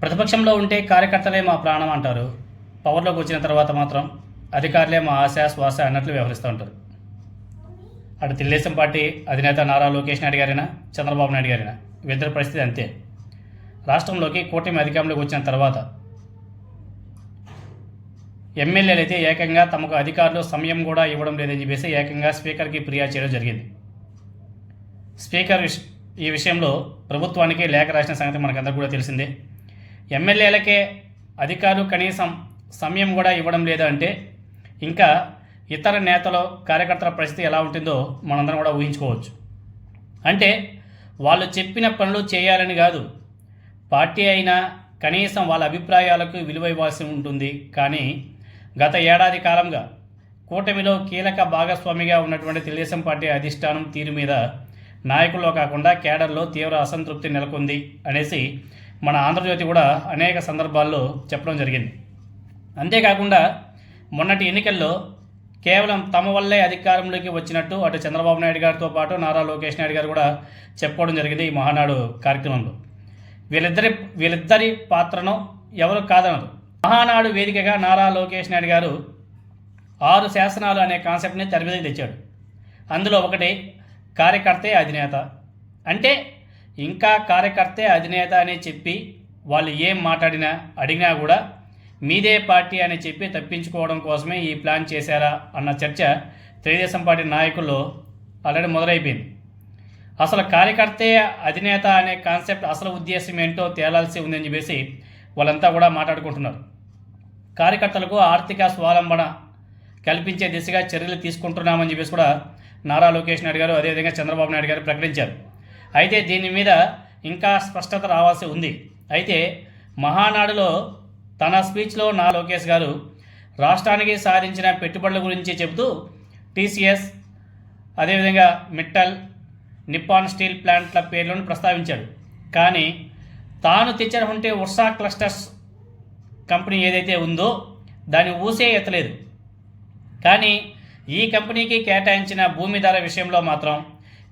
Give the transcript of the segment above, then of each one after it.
ప్రతిపక్షంలో ఉంటే కార్యకర్తలే మా ప్రాణం అంటారు. పవర్లోకి వచ్చిన తర్వాత మాత్రం అధికారులే మా ఆశ శ్వాస అన్నట్లు వ్యవహరిస్తూ ఉంటారు. అటు తెలుగుదేశం పార్టీ అధినేత నారా లోకేష్ నాయుడు గారైనా చంద్రబాబు నాయుడు గారైనా వీరిద్దరి పరిస్థితి అంతే. రాష్ట్రంలోకి కూటమి అధికారంలోకి వచ్చిన తర్వాత ఎమ్మెల్యేలు అయితే ఏకంగా తమకు అధికారులు సమయం కూడా ఇవ్వడం లేదని చెప్పేసి ఏకంగా స్పీకర్కి ఫిర్యాదు చేయడం జరిగింది. స్పీకర్ విష్ ఈ విషయంలో ప్రభుత్వానికి లేఖ రాసిన సంగతి మనకందరికీ కూడా తెలిసిందే. ఎమ్మెల్యేలకే అధికారులు కనీసం సమయం కూడా ఇవ్వడం లేదు అంటే ఇంకా ఇతర నేతలు కార్యకర్తల పరిస్థితి ఎలా ఉంటుందో మనందరం కూడా ఊహించుకోవచ్చు. అంటే వాళ్ళు చెప్పిన పనులు చేయాలని కాదు. పార్టీ అయినా కనీసం వాళ్ళ అభిప్రాయాలకు విలువ ఇవ్వాల్సి ఉంటుంది. కానీ గత ఏడాది కాలంగా కూటమిలో కీలక భాగస్వామిగా ఉన్నటువంటి తెలుగుదేశం పార్టీ అధిష్టానం తీరు మీద నాయకుల్లో కాకుండా కేడర్లో తీవ్ర అసంతృప్తి నెలకొంది అనేసి మన ఆంధ్రజ్యోతి కూడా అనేక సందర్భాల్లో చెప్పడం జరిగింది. అంతేకాకుండా మొన్నటి ఎన్నికల్లో కేవలం తమ వల్లే అధికారంలోకి వచ్చినట్టు అటు చంద్రబాబు నాయుడు గారితో పాటు నారా లోకేష్ నాయుడు గారు కూడా చెప్పుకోవడం జరిగింది ఈ మహానాడు కార్యక్రమంలో. వీళ్ళిద్దరి వీళ్ళిద్దరి పాత్రను ఎవరు కాదనరు. మహానాడు వేదికగా నారా లోకేష్ నాయుడు గారు ఆరు శాసనాలు అనే కాన్సెప్ట్ని తెరమీదకి తెచ్చాడు. అందులో ఒకటి కార్యకర్తే అధినేత. అంటే ఇంకా కార్యకర్తే అధినేత అని చెప్పి వాళ్ళు ఏం మాట్లాడినా అడిగినా కూడా మీదే పార్టీ అని చెప్పి తప్పించుకోవడం కోసమే ఈ ప్లాన్ చేశారా అన్న చర్చ తెలుగుదేశం పార్టీ నాయకుల్లో ఆల్రెడీ మొదలైపోయింది. అసలు కార్యకర్తే అధినేత అనే కాన్సెప్ట్ అసలు ఉద్దేశం ఏంటో తేలాల్సి ఉందని చెప్పేసి వాళ్ళంతా కూడా మాట్లాడుకుంటున్నారు. కార్యకర్తలకు ఆర్థిక స్వావలంబన కల్పించే దిశగా చర్యలు తీసుకుంటున్నామని చెప్పేసి కూడా నారా లోకేష్ నాయుడు గారు అదేవిధంగా చంద్రబాబు నాయుడు గారు ప్రకటించారు. అయితే దీని మీద ఇంకా స్పష్టత రావాల్సి ఉంది. అయితే మహానాడులో తన స్పీచ్లో నా లోకేష్ గారు రాష్ట్రానికి సాధించిన పెట్టుబడుల గురించి చెబుతూ టీసీఎస్ అదేవిధంగా మిట్టల్ నిప్పాన్ స్టీల్ ప్లాంట్ల పేర్లను ప్రస్తావించాడు. కానీ తాను తెచ్చినటువంటి ఉర్సా క్లస్టర్స్ కంపెనీ ఏదైతే ఉందో దాన్ని ఊసే ఎత్తలేదు. కానీ ఈ కంపెనీకి కేటాయించిన భూమి ధర విషయంలో మాత్రం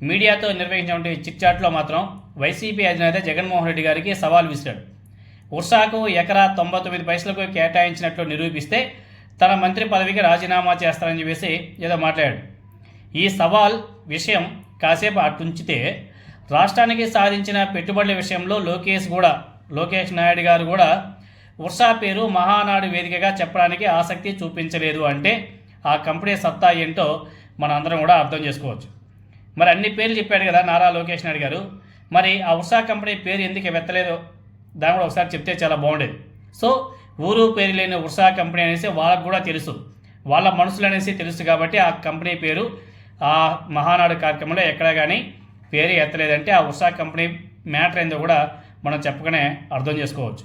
మీడియాతో నిర్వహించినటువంటి చిట్చాట్లో మాత్రం వైసీపీ అధినేత జగన్మోహన్ రెడ్డి గారికి సవాల్ విసిరాడు. ఉర్సాకు ఎకరా తొంభై తొమ్మిది పైసలకు కేటాయించినట్లు నిరూపిస్తే తన మంత్రి పదవికి రాజీనామా చేస్తారని చెప్పేసి ఏదో మాట్లాడాడు. ఈ సవాల్ విషయం కాసేపు అటుంచితే రాష్ట్రానికి సాధించిన పెట్టుబడుల విషయంలో లోకేష్ కూడా లోకేష్ నాయుడు గారు కూడా ఉర్సా పేరు మహానాడు వేదికగా చెప్పడానికి ఆసక్తి చూపించలేదు అంటే ఆ కంపెనీ సత్తా ఏంటో మన అందరం కూడా అర్థం చేసుకోవచ్చు. మరి అన్ని పేర్లు చెప్పాడు కదా నారా లోకేష్ నాయుడు గారు. మరి ఆ ఉషా కంపెనీ పేరు ఎందుకు వెత్తలేదో దాన్ని కూడా ఒకసారి చెప్తే చాలా బాగుండేది. సో ఊరు పేరు లేని ఉషా కంపెనీ అనేసి వాళ్ళకు కూడా తెలుసు. వాళ్ళ మనుషులు అనేసి తెలుసు కాబట్టి ఆ కంపెనీ పేరు ఆ మహానాడు కార్యక్రమంలో ఎక్కడ కానీ పేరు ఎత్తలేదంటే ఆ ఉషా కంపెనీ మ్యాటర్ ఏందో కూడా మనం చెప్పగానే అర్థం చేసుకోవచ్చు.